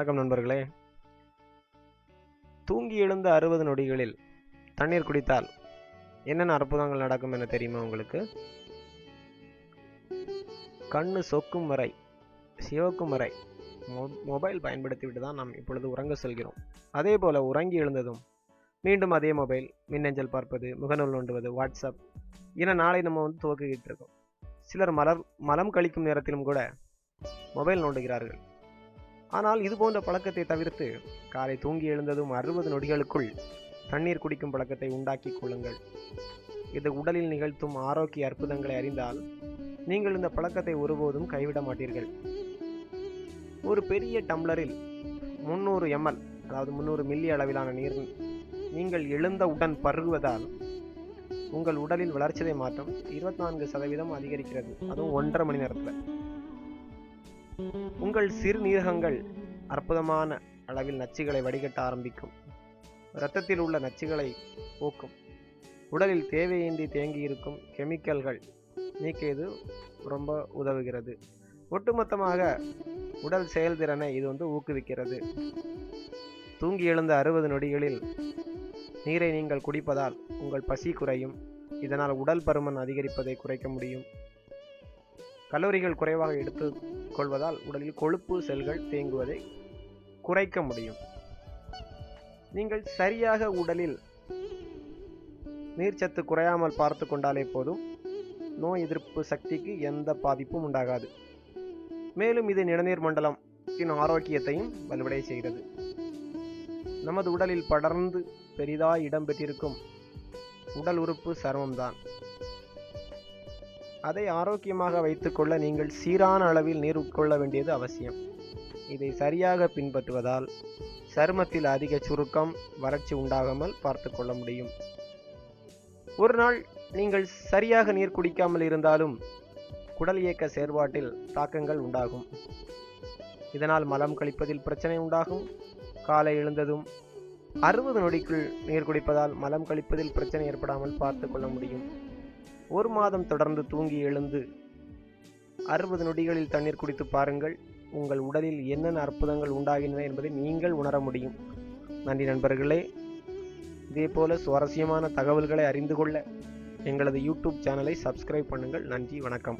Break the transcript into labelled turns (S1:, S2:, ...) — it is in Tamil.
S1: வணக்கம் நண்பர்களே. தூங்கி எழுந்த அறுபது நொடிகளில் தண்ணீர் குடித்தால் என்னென்ன அற்புதங்கள் நடக்கும் என தெரியுமா உங்களுக்கு? கண்ணு சொக்கும் வரை சிவக்கும் வரை மொபைல் பயன்படுத்திவிட்டு தான் நாம் இப்பொழுது உறங்க செல்கிறோம். அதே போல் உறங்கி எழுந்ததும் மீண்டும் அதே மொபைல் மின்னஞ்சல் பார்ப்பது முகநூல் நோண்டுவது வாட்ஸ்அப் என நாளை நம்ம வந்து துவக்கிக்கிட்டு இருக்கோம். சிலர் மலர் மலம் கழிக்கும் நேரத்திலும் கூட மொபைல் நோண்டுகிறார்கள். ஆனால் இது போன்ற பழக்கத்தை தவிர்த்து காலை தூங்கி எழுந்ததும் அறுபது நொடிகளுக்குள் தண்ணீர் குடிக்கும் பழக்கத்தை உண்டாக்கிக் கொள்ளுங்கள். இது உடலில் நிகழ்த்தும் ஆரோக்கிய அற்புதங்களை அறிந்தால் நீங்கள் இந்த பழக்கத்தை ஒருபோதும் கைவிட மாட்டீர்கள். ஒரு பெரிய டம்ளரில் முந்நூறு எம்எல் அதாவது முந்நூறு மில்லி அளவிலான நீர் நீங்கள் எழுந்தவுடன் பருகுவதால் உங்கள் உடலில் வளர்ச்சிதை மாற்றம் இருபத்தி நான்கு சதவீதம் அதிகரிக்கிறது. அதுவும் ஒன்றரை மணி நேரத்தில். உங்கள் சிறுநீரகங்கள் அற்புதமான அளவில் நச்சுகளை வடிகட்ட ஆரம்பிக்கும். இரத்தத்தில் உள்ள நச்சுகளை போக்கும். உடலில் தேவையின்றி தேங்கி இருக்கும் கெமிக்கல்கள் நீக்க இது ரொம்ப உதவுகிறது. ஒட்டுமொத்தமாக உடல் செயல்திறனை இது வந்து ஊக்குவிக்கிறது. தூங்கி எழுந்த அறுபது நொடிகளில் நீரை நீங்கள் குடிப்பதால் உங்கள் பசி குறையும். இதனால் உடல் பருமன் அதிகரிப்பதை குறைக்க முடியும். கலோரிகள் குறைவாக எடுத்துக்கொள்வதால் உடலில் கொழுப்பு செல்கள் தேங்குவதை குறைக்க முடியும். நீங்கள் சரியாக உடலில் நீர்ச்சத்து குறையாமல் பார்த்து கொண்டாலே போதும். நோய் எதிர்ப்பு சக்திக்கு எந்த பாதிப்பும் உண்டாகாது. மேலும் இது நிணநீர் மண்டலத்தின் ஆரோக்கியத்தையும் வலுவடை செய்கிறது. நமது உடலில் படர்ந்து பெரிதாய் இடம்பெற்றிருக்கும் உடல் உறுப்பு சர்மம்தான் அதை ஆரோக்கியமாக வைத்துக்கொள்ள நீங்கள் சீரான அளவில் நீர் உட்கொள்ள வேண்டியது அவசியம். இதை சரியாக பின்பற்றுவதால் சருமத்தில் அதிக சுருக்கம் வறட்சி உண்டாகாமல் பார்த்து கொள்ள முடியும். ஒரு நாள் நீங்கள் சரியாக நீர் குடிக்காமல் இருந்தாலும் குடல் இயக்க செயற்பாட்டில் தாக்கங்கள் உண்டாகும். இதனால் மலம் கழிப்பதில் பிரச்சனை உண்டாகும். காலை எழுந்ததும் அறுபது நொடிக்குள் நீர் குடிப்பதால் மலம் கழிப்பதில் பிரச்சனை ஏற்படாமல் பார்த்து கொள்ள முடியும். ஒரு மாதம் தொடர்ந்து தூங்கி எழுந்து அறுபது நொடிகளில் தண்ணீர் குடித்து பாருங்கள். உங்கள் உடலில் என்னென்ன அற்புதங்கள் உண்டாகின்றன என்பதை நீங்கள் உணர முடியும். நன்றி நண்பர்களே. இதேபோல சுவாரஸ்யமான தகவல்களை அறிந்து கொள்ள எங்களது யூடியூப் சேனலை சப்ஸ்கிரைப் பண்ணுங்கள். நன்றி வணக்கம்.